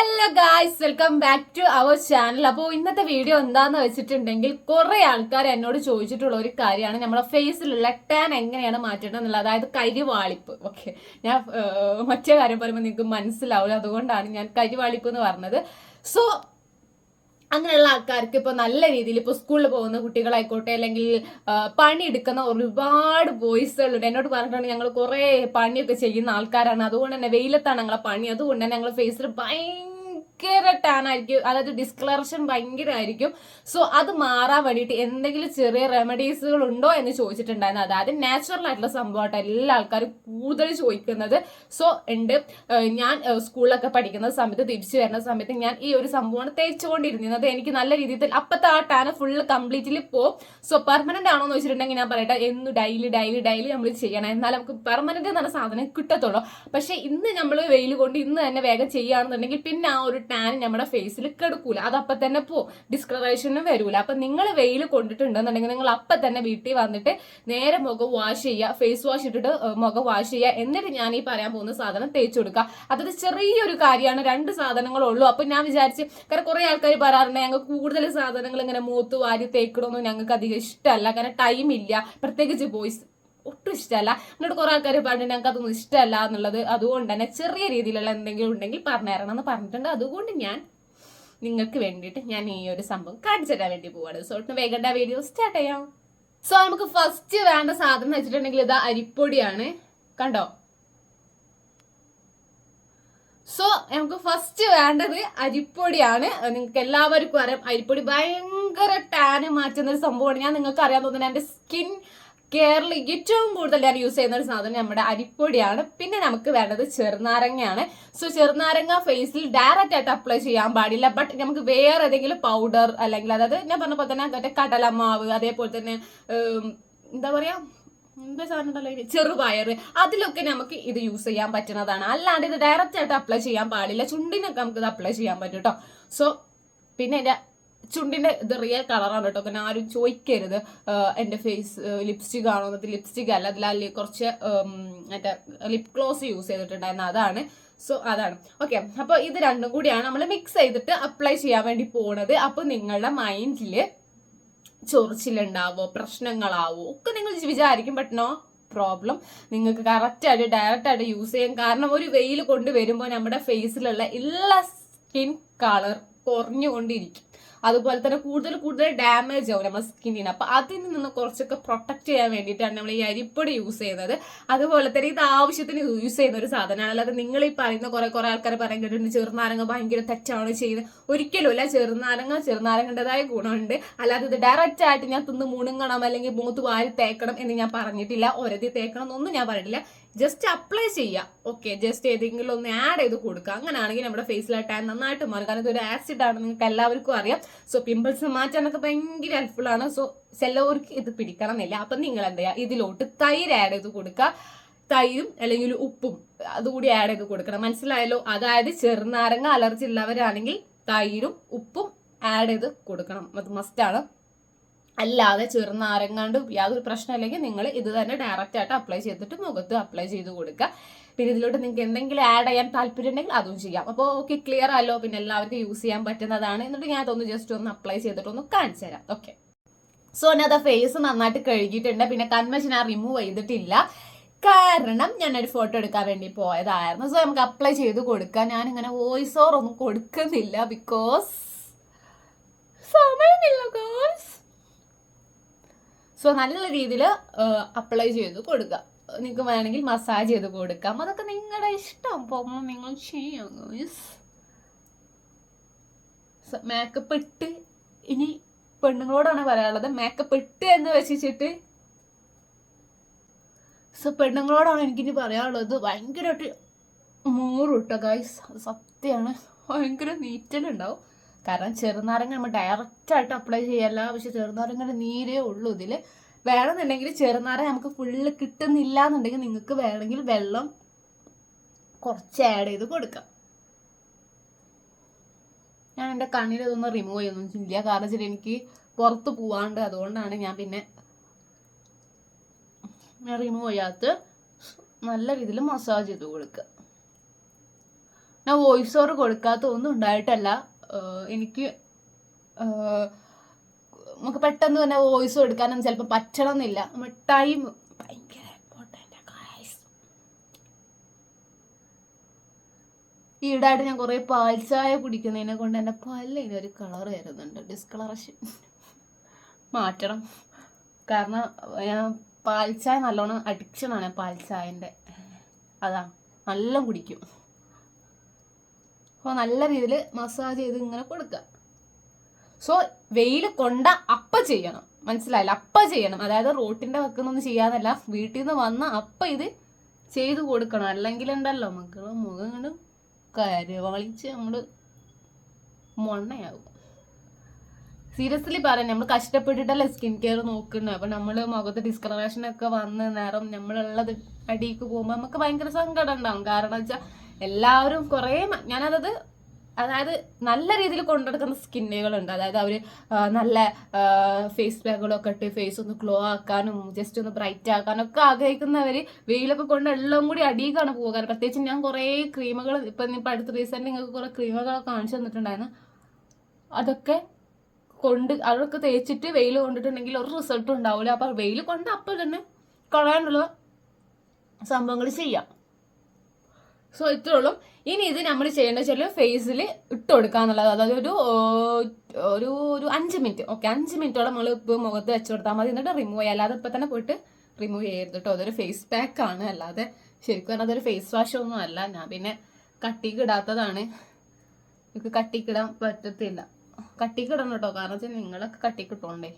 Hello guys welcome back to our channel അപ്പോൾ ഇന്നത്തെ video എന്താന്ന് വെച്ചിട്ടുണ്ടെങ്കിൽ കുറെ ആൾക്കാർ എന്നോട് ചോദിച്ചിട്ടുള്ള ഒരു കാര്യമാണ്. നമ്മളെ ഫേസിലുള്ള ടാൻ എങ്ങനെയാണ് മാറ്റേണ്ടത് എന്നുള്ളത് അതായത് കരിവാളിപ്പ്. ഓക്കെ ഞാൻ മറ്റേ കാര്യം പറയുമ്പോൾ നിങ്ങൾക്ക് മനസ്സിലാവില്ല. അതുകൊണ്ടാണ് ഞാൻ കരിവാളിപ്പ് എന്ന് പറഞ്ഞത്. സോ അങ്ങനെയുള്ള ആൾക്കാർക്ക് ഇപ്പോൾ നല്ല രീതിയിൽ ഇപ്പോൾ സ്കൂളിൽ പോകുന്ന കുട്ടികളായിക്കോട്ടെ അല്ലെങ്കിൽ പണിയെടുക്കുന്ന ഒരുപാട് ബോയ്സുകളുണ്ട്. എന്നോട് പറഞ്ഞിട്ടുണ്ട് ഞങ്ങൾ കുറേ പണിയൊക്കെ ചെയ്യുന്ന ആൾക്കാരാണ്. അതുകൊണ്ട് തന്നെ വെയിലത്താണ് ഞങ്ങളെ പണി. അതുകൊണ്ട് തന്നെ ഞങ്ങൾ ഫേസിൽ ഭയങ്കര ടാൻ ആയിരിക്കും അതായത് ഡിസ്ക്ലറേഷൻ ഭയങ്കരമായിരിക്കും. സോ അത് മാറാൻ വേണ്ടിയിട്ട് എന്തെങ്കിലും ചെറിയ റെമഡീസുകൾ ഉണ്ടോ എന്ന് ചോദിച്ചിട്ടുണ്ടായിരുന്നു. അതായത് നാച്ചുറൽ ആയിട്ടുള്ള സംഭവമായിട്ട് എല്ലാ ആൾക്കാരും കൂടുതൽ ചോദിക്കുന്നത്. സോ ഉണ്ട്. ഞാൻ സ്കൂളിലൊക്കെ പഠിക്കുന്ന സമയത്ത് തിരിച്ചു വരുന്ന സമയത്ത് ഞാൻ ഈ ഒരു സംഭവമാണ് തേച്ചുകൊണ്ടിരുന്നത്. എനിക്ക് നല്ല രീതിയിൽ അപ്പത്തെ ആ ടാന ഫുള്ള് കംപ്ലീറ്റ്ലി പോകും സോ പെർമനന്റ് ആണോ എന്ന് വെച്ചിട്ടുണ്ടെങ്കിൽ ഞാൻ പറയട്ടെ എന്ന് ഡെയിലി ഡെയിലി ഡെയിലി നമ്മൾ ചെയ്യണം. എന്നാൽ നമുക്ക് പെർമനന്റ് എന്ന സാധനം കിട്ടത്തുള്ളൂ. പക്ഷേ ഇന്ന് നമ്മൾ വെയിൽ കൊണ്ട് ഇന്ന് തന്നെ വേഗം ചെയ്യുകയാണെന്നുണ്ടെങ്കിൽ പിന്നെ ആ ഒരു ടാൻ നമ്മുടെ ഫേസിൽ കെടുക്കൂല. അത് അപ്പം തന്നെ പോ ഡിസ്കളറേഷനും വരൂല. അപ്പൊ നിങ്ങൾ വെയിൽ കൊണ്ടിട്ടുണ്ടെന്നുണ്ടെങ്കിൽ നിങ്ങൾ അപ്പം തന്നെ വീട്ടിൽ വന്നിട്ട് നേരെ മുഖം വാഷ് ചെയ്യുക ഫേസ് വാഷ് ഇട്ടിട്ട് മുഖം വാഷ് ചെയ്യുക എന്നിട്ട് ഞാൻ ഈ പറയാൻ പോകുന്ന സാധനം തേച്ചു കൊടുക്കുക അതൊരു ചെറിയൊരു കാര്യമാണ്. രണ്ട് സാധനങ്ങളുള്ളൂ. അപ്പൊ ഞാൻ വിചാരിച്ച് കാരണം കുറേ ആൾക്കാർ പറയാറുണ്ട് ഞങ്ങൾക്ക് കൂടുതൽ സാധനങ്ങൾ ഇങ്ങനെ മൂത്ത് വാരി തേക്കണമെന്നും ഞങ്ങൾക്ക് അധികം ഇഷ്ടമല്ല കാരണം ടൈം ഇല്ല. പ്രത്യേകിച്ച് ബോയ്സ് ഒട്ടും ഇഷ്ടമല്ല. എന്നിട്ട് കുറെ ആൾക്കാർ പറഞ്ഞു ഞങ്ങൾക്ക് അതൊന്നും ഇഷ്ടമല്ല എന്നുള്ളത്. അതുകൊണ്ട് തന്നെ ചെറിയ രീതിയിലുള്ള എന്തെങ്കിലും ഉണ്ടെങ്കിൽ പറഞ്ഞു തരണം എന്ന് പറഞ്ഞിട്ടുണ്ട്. അതുകൊണ്ട് ഞാൻ നിങ്ങൾക്ക് വേണ്ടിയിട്ട് ഞാൻ ഈ ഒരു സംഭവം കാണിച്ചു തരാൻ വേണ്ടി പോവാണ്. സോ വേഗണ്ട വീഡിയോ സ്റ്റാർട്ട് ചെയ്യാം. സോ നമുക്ക് ഫസ്റ്റ് വേണ്ട സാധനം വെച്ചിട്ടുണ്ടെങ്കിൽ ഇതാ അരിപ്പൊടിയാണ്. കണ്ടോ? സോ നമുക്ക് ഫസ്റ്റ് വേണ്ടത് അരിപ്പൊടിയാണ്. നിങ്ങൾക്ക് എല്ലാവർക്കും അറിയാം അരിപ്പൊടി ഭയങ്കര ടാന് മാറ്റുന്ന ഒരു സംഭവമാണ്. ഞാൻ നിങ്ങൾക്ക് അറിയാൻ തോന്നുന്നത് എന്റെ സ്കിൻ കെയറിൽ ഏറ്റവും കൂടുതൽ ഞാൻ യൂസ് ചെയ്യുന്ന ഒരു സാധനം നമ്മുടെ അരിപ്പൊടിയാണ്. പിന്നെ നമുക്ക് വേണ്ടത് ചെറുനാരങ്ങയാണ്. സോ ചെറുനാരങ്ങ ഫേസിൽ ഡയറക്റ്റ് ആയിട്ട് അപ്ലൈ ചെയ്യാൻ പാടില്ല. ബട്ട് നമുക്ക് വേറെ ഏതെങ്കിലും പൗഡർ അല്ലെങ്കിൽ അതായത് ഞാൻ പറഞ്ഞ പോലെ തന്നെ മറ്റേ കടലമാവ് അതേപോലെ തന്നെ എന്താ പറയാ? എന്താ സാധനം ചെറുപയർ. അതിലൊക്കെ നമുക്ക് ഇത് യൂസ് ചെയ്യാൻ പറ്റുന്നതാണ്. അല്ലാണ്ട് ഇത് ഡയറക്റ്റ് ആയിട്ട് അപ്ലൈ ചെയ്യാൻ പാടില്ല. ചുണ്ടിനൊക്കെ നമുക്ക് ഇത് അപ്ലൈ ചെയ്യാൻ പറ്റും കേട്ടോ സോ പിന്നെ എന്റെ ചുണ്ടിന്റെ ഇത് റിയൽ കളറാണ് കേട്ടോ. പിന്നെ ആരും ചോദിക്കരുത്. എന്റെ ഫേസ് ലിപ്സ്റ്റിക് ആണോ എന്നിട്ട് ലിപ്സ്റ്റിക് അല്ല അതിൽ കുറച്ച് മറ്റേ ലിപ് ഗ്ലോസ് യൂസ് ചെയ്തിട്ടുണ്ടായിരുന്നു. അതാണ്. സോ അതാണ്. ഓക്കെ അപ്പോൾ ഇത് രണ്ടും കൂടിയാണ് നമ്മൾ മിക്സ് ചെയ്തിട്ട് അപ്ലൈ ചെയ്യാൻ വേണ്ടി പോണത്. അപ്പോൾ നിങ്ങളുടെ മൈൻഡിൽ ചൊറിച്ചിലുണ്ടാവോ പ്രശ്നങ്ങളാവോ ഒക്കെ നിങ്ങൾ വിചാരിക്കും ബട്ട് നോ പ്രോബ്ലം നിങ്ങൾക്ക് കറക്റ്റ് ആയിട്ട് ഡയറക്റ്റ് ആയിട്ട് യൂസ് ചെയ്യാം കാരണം ഒരു വെയിൽ കൊണ്ടുവരുമ്പോൾ നമ്മുടെ ഫേസിലുള്ള എല്ലാ സ്കിൻ കളർ കുറഞ്ഞുകൊണ്ടിരിക്കും. അതുപോലെ തന്നെ കൂടുതൽ കൂടുതൽ ഡാമേജ് ആവും നമ്മുടെ സ്കിന്നിന് അപ്പൊ അതിൽ നിന്ന് കുറച്ചൊക്കെ പ്രൊട്ടക്ട് ചെയ്യാൻ വേണ്ടിയിട്ടാണ് നമ്മൾ ഈ അരിപ്പൊടി യൂസ് ചെയ്യുന്നത്. അതുപോലെ തന്നെ ഇത് ആവശ്യത്തിന് യൂസ് ചെയ്യുന്ന ഒരു സാധനമാണ്. അല്ലാതെ നിങ്ങൾ ഈ പറയുന്ന കുറെ കുറെ ആൾക്കാർ പറയാൻ കേട്ടിട്ടുണ്ട് ചെറുനാരങ്ങ ഭയങ്കര തെറ്റാണ് ചെയ്യുന്നത് ഒരിക്കലും അല്ല ചെറുനാരങ്ങ ചെറുനാരങ്ങന്റെതായ ഗുണമുണ്ട്. അല്ലാതെ ഇത് ഡയറക്റ്റ് ആയിട്ട് ഞാൻ തിന്ന് മുണുങ്ങണം അല്ലെങ്കിൽ മൂത്ത് വാരി തേക്കണം എന്ന് ഞാൻ പറഞ്ഞിട്ടില്ല. ഒരതി തേക്കണം എന്നൊന്നും ഞാൻ പറഞ്ഞിട്ടില്ല. ജസ്റ്റ് അപ്ലൈ ചെയ്യുക ഓക്കെ ജസ്റ്റ് ഏതെങ്കിലും ഒന്ന് ആഡ് ചെയ്ത് കൊടുക്കുക. അങ്ങനെയാണെങ്കിൽ നമ്മുടെ ഫേസിലെ ടാൻ നന്നായിട്ട് മാറും. കാരണം ഇതൊരു ആസിഡ് ആണ് നിങ്ങൾക്ക് എല്ലാവർക്കും അറിയാം. സോ പിമ്പിൾസ് മാറ്റാനൊക്കെ ഭയങ്കര ഹെൽപ്ഫുൾ ആണ്. സോ ചിലവർക്ക് ഇത് പിടിക്കണം എന്നില്ല അപ്പം നിങ്ങൾ എന്താ ചെയ്യുക? ഇതിലോട്ട് തൈര് ആഡ് ചെയ്ത് കൊടുക്കുക. തൈരും അല്ലെങ്കിൽ ഉപ്പും അതുകൂടി ആഡ് ചെയ്ത് കൊടുക്കണം. മനസ്സിലായല്ലോ? അതായത് ചെറുനാരങ്ങ അലർജി ഉള്ളവരാണെങ്കിൽ തൈരും ഉപ്പും ആഡ് ചെയ്ത് കൊടുക്കണം. അത് മസ്റ്റാണ് അല്ലാതെ ചെറുനാരങ്ങാണ്ട് യാതൊരു പ്രശ്നമില്ലെങ്കിൽ നിങ്ങൾ ഇത് തന്നെ ഡയറക്റ്റ് ആയിട്ട് അപ്ലൈ ചെയ്തിട്ട് മുഖത്ത് അപ്ലൈ ചെയ്ത് കൊടുക്കുക. പിന്നെ ഇതിലോട്ട് നിങ്ങൾക്ക് എന്തെങ്കിലും ആഡ് ചെയ്യാൻ താല്പര്യം ഉണ്ടെങ്കിൽ അതും ചെയ്യാം. അപ്പോൾ ഓക്കെ ക്ലിയർ ആല്ലോ പിന്നെ എല്ലാവർക്കും യൂസ് ചെയ്യാൻ പറ്റുന്നതാണ് എന്നിട്ട് ഞാൻ അതൊന്ന് ജസ്റ്റ് ഒന്ന് അപ്ലൈ ചെയ്തിട്ട് ഒന്ന് കാണിച്ചു തരാം. ഓക്കെ സോ ഞാൻ അത് ഫേസ് നന്നായിട്ട് കഴുകിയിട്ടുണ്ട്. പിന്നെ കൺവെൻഷൻ ആ റിമൂവ് ചെയ്തിട്ടില്ല. കാരണം ഞാനൊരു ഫോട്ടോ എടുക്കാൻ വേണ്ടി പോയതായിരുന്നു. സോ നമുക്ക് അപ്ലൈ ചെയ്ത് കൊടുക്കാം. ഞാനിങ്ങനെ വോയിസ് ഓർ ഒന്നും കൊടുക്കുന്നില്ല ബിക്കോസ് സമയമില്ല ഗോസ് സോ നല്ല രീതിയിൽ അപ്ലൈ ചെയ്ത് കൊടുക്കുക നിങ്ങൾക്ക് വേണമെങ്കിൽ മസാജ് ചെയ്ത് കൊടുക്കാം. അതൊക്കെ നിങ്ങളുടെ ഇഷ്ടം. പോകുമ്പോൾ നിങ്ങൾ ചെയ്യാം മേക്കപ്പ് ഇട്ട് ഇനി പെണ്ണുങ്ങളോടാണ് പറയാനുള്ളത്. മേക്കപ്പ് ഇട്ട് എന്ന് വെച്ചിട്ട് സോ പെണ്ണുങ്ങളോടാണ് എനിക്കിനി പറയാനുള്ളത്. ഭയങ്കരമായിട്ട് മൂറുട്ടോ ഗൈസ് സത്യമാണ് ഭയങ്കര നീറ്റലുണ്ടാവും. കാരണം ചെറുനാരങ്ങ നമ്മൾ ഡയറക്റ്റ് ആയിട്ട് അപ്ലൈ ചെയ്യല്ല. പക്ഷെ ചെറുനാരങ്ങയുടെ നീരേ ഉള്ളൂ ഇതിൽ വേണമെന്നുണ്ടെങ്കിൽ ചെറുനാരങ്ങ നമുക്ക് ഫുള്ള് കിട്ടുന്നില്ല എന്നുണ്ടെങ്കിൽ നിങ്ങൾക്ക് വേണമെങ്കിൽ വെള്ളം കുറച്ച് ആഡ് ചെയ്ത് കൊടുക്കാം. ഞാൻ എന്റെ കണ്ണിൽ ഇതൊന്ന് റിമൂവ് ചെയ്യുന്നൊന്നും ഇല്ല കാരണം വെച്ചാൽ എനിക്ക് പുറത്ത് പോവാണ്ട്. അതുകൊണ്ടാണ് ഞാൻ പിന്നെ ഞാൻ റിമൂവ് ചെയ്യാത്ത നല്ല രീതിയിൽ മസാജ് ചെയ്ത് കൊടുക്കുക. ഞാൻ വോയിസ് ഓവർ കൊടുക്കാത്ത ഒന്നും ഉണ്ടായിട്ടല്ല. എനിക്ക് നമുക്ക് പെട്ടെന്ന് തന്നെ വോയിസ് എടുക്കാനൊന്നും ചിലപ്പോൾ പറ്റണം എന്നില്ല നമ്മൾ ടൈം ഭയങ്കര ഈടായിട്ട് ഞാൻ കുറേ പാൽച്ചായ കുടിക്കുന്നതിനെ കൊണ്ട് എന്റെ പല്ലിന് ഒരു കളർ വരുന്നുണ്ട്. ഡിസ്കളറേഷൻ മാറ്റണം. കാരണം ഞാൻ പാൽച്ചായ നല്ലോണം അഡിക്ഷനാണ് പാൽച്ചായന്റെ അതാ നല്ല കുടിക്കും. അപ്പോൾ നല്ല രീതിയിൽ മസാജ് ചെയ്ത് ഇങ്ങനെ കൊടുക്കുക സോ വെയിൽ കൊണ്ട അപ്പ ചെയ്യണം. മനസ്സിലായില്ല? അപ്പ ചെയ്യണം. അതായത് റോട്ടിന്റെ വക്കുന്നൊന്നും ചെയ്യാന്നല്ല വീട്ടിൽ നിന്ന് വന്ന അപ്പ ഇത് ചെയ്ത് കൊടുക്കണം. അല്ലെങ്കിൽ ഉണ്ടല്ലോ മക്കളെ മുഖം കണ്ട് കരുവാളിച്ച് നമ്മൾ മൊണ്ണയാകും സീരിയസ്ലി പറയാം നമ്മൾ കഷ്ടപ്പെട്ടിട്ടല്ലേ സ്കിൻ കെയർ നോക്കുന്നത് അപ്പൊ നമ്മൾ മുഖത്ത് ഡിസ്കളറേഷൻ ഒക്കെ വന്ന് നേരം നമ്മളുള്ളത് അടിക്ക് പോകുമ്പോൾ നമുക്ക് ഭയങ്കര സങ്കടം ഉണ്ടാവും. കാരണം വെച്ചാൽ എല്ലാവരും കുറേ ഞാനതത് അതായത് നല്ല രീതിയിൽ കൊണ്ടെടുക്കുന്ന സ്കിന്നുകളുണ്ട്. അതായത് അവർ നല്ല ഫേസ് പാക്കുകളൊക്കെ ഇട്ട് ഫേസ് ഒന്ന് ഗ്ലോ ആക്കാനും ജസ്റ്റ് ഒന്ന് ബ്രൈറ്റ് ആക്കാനും ഒക്കെ ആഗ്രഹിക്കുന്നവർ വെയിലൊക്കെ കൊണ്ട് എല്ലാം കൂടി അടിയിക്കാണ് പോകാറ് പ്രത്യേകിച്ച് ഞാൻ കുറേ ക്രീമുകൾ ഇപ്പം ഇപ്പം അടുത്ത റീസെന്റ് നിങ്ങൾക്ക് കുറേ ക്രീമുകളൊക്കെ കാണിച്ചു തന്നിട്ടുണ്ടായിരുന്നു. അതൊക്കെ കൊണ്ട് അതൊക്കെ തേച്ചിട്ട് വെയിൽ കൊണ്ടിട്ടുണ്ടെങ്കിൽ ഒരു റിസൾട്ടും ഉണ്ടാവില്ല അപ്പോൾ വെയിൽ കൊണ്ട് അപ്പോൾ തന്നെ കളയാനുള്ള സംഭവങ്ങൾ ചെയ്യാം. സോ ഇത്രേ ഉള്ളൂ ഇനി ഇത് നമ്മൾ ചെയ്യേണ്ട വെച്ചാൽ ഫേസിൽ ഇട്ട് കൊടുക്കുക എന്നുള്ളത്. അതായത് ഒരു ഒരു ഒരു അഞ്ച് മിനിറ്റ് ഓക്കെ അഞ്ച് മിനിറ്റോളം നമ്മൾ ഇപ്പോൾ മുഖത്ത് വെച്ച് കൊടുത്താൽ മതി. എന്നിട്ട് റിമൂവ് ചെയ്യുക അല്ലാതെ ഇപ്പം തന്നെ പോയിട്ട് റിമൂവ് ചെയ്യരുത് കേട്ടോ അതൊരു ഫേസ് പാക്ക് ആണ്. അല്ലാതെ ശരിക്കും പറഞ്ഞാൽ അതൊരു ഫേസ് വാഷ് ഒന്നും അല്ല. ഞാൻ പിന്നെ കട്ടിക്ക് ഇടാത്തതാണ്. എനിക്ക് കട്ടിക്കിടാൻ പറ്റത്തില്ല. കട്ടിക്ക് ഇടണം കേട്ടോ കാരണം വെച്ചാൽ നിങ്ങളൊക്കെ കട്ടിക്ക് ഇട്ടോണ്ടേ.